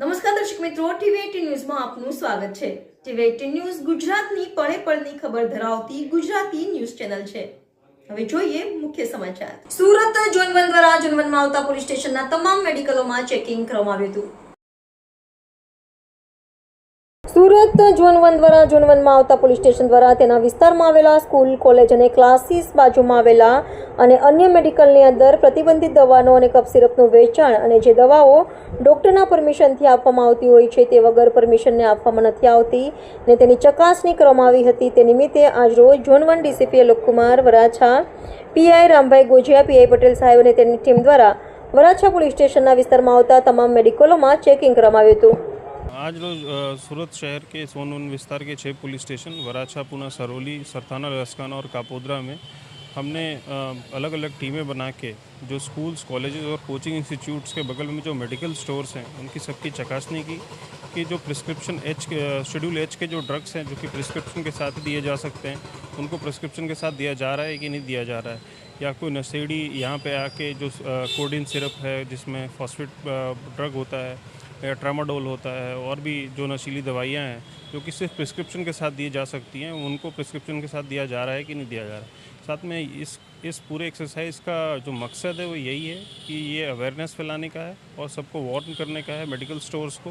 નમસ્કાર દર્શક મિત્રો ટીવી ન્યૂઝમાં આપનું સ્વાગત છે. ટીવી એટીન ન્યૂઝ ગુજરાતની પળે પળની ખબર ધરાવતી ગુજરાતી ન્યૂઝ ચેનલ છે. હવે જોઈએ મુખ્ય સમાચાર. સુરત જોનવન દ્વારા જોનવનમાં આવતા પોલીસ સ્ટેશનના તમામ મેડિકલોમાં ચેકિંગ કરવામાં આવ્યું હતું. સુરત ઝોન વન દ્વારા ઝોન વનમાં આવતા પોલીસ સ્ટેશન દ્વારા તેના વિસ્તારમાં આવેલા સ્કૂલ, કોલેજ અને ક્લાસીસ બાજુમાં આવેલા અને અન્ય મેડિકલની અંદર પ્રતિબંધિત દવાનો અને કફ સિરપનું વેચાણ અને જે દવાઓ ડૉક્ટરના પરમિશનથી આપવામાં આવતી હોય છે તે વગર પરમિશનને આપવામાં નથી આવતી ને તેની ચકાસણી કરવામાં આવી હતી તે નિમિત્તે આજરોજ zone one DCP Alokkumar Varachha PI Rambhai Gojiya PI Patel સાહેબ અને તેની ટીમ દ્વારા વરાછા પોલીસ સ્ટેશનના વિસ્તારમાં આવતા તમામ મેડિકલોમાં ચેકિંગ કરવામાં આવ્યું હતું आज रोज अ, सूरत शहर के सोनवन विस्तार के छः पुलिस स्टेशन वराछा पुना सरौली सरथाना लस्काना और कापोद्रा में हमने अलग अलग टीमें बना के, जो स्कूल्स, कॉलेजेस और कोचिंग इंस्टीट्यूट्स के बगल में जो मेडिकल स्टोर्स हैं, उनकी सबकी चकासनी की कि जो प्रिस्क्रिप्शन एच शेड्यूल एच के जो ड्रग्स हैं, जो कि प्रिस्क्रिप्शन के साथ दिए जा सकते हैं, उनको प्रिस्क्रिप्शन के साथ दिया जा रहा है कि नहीं दिया जा रहा है? या कोई नशेड़ी यहाँ पे आके जो कोडिन सिरप है, जिसमें फॉस्फेट ड्रग होता है, या ट्रामाडोल होता है, और भी जो नशीली दवाइयाँ हैं, जो कि सिर्फ़ प्रिस्क्रिप्शन के साथ दी जा सकती हैं, उनको प्रिस्क्रिप्शन के साथ दिया जा रहा है कि नहीं दिया जा रहा है? साथ में इस इस पूरे एक्सरसाइज का जो मकसद है वो यही है कि ये अवेयरनेस फैलाने का है और सबको वार्न करने का है मेडिकल स्टोर्स को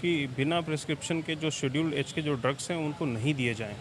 कि बिना प्रिस्क्रिप्शन के जो शेड्यूल्ड एच के जो ड्रग्स हैं उनको नहीं दिए जाएँ।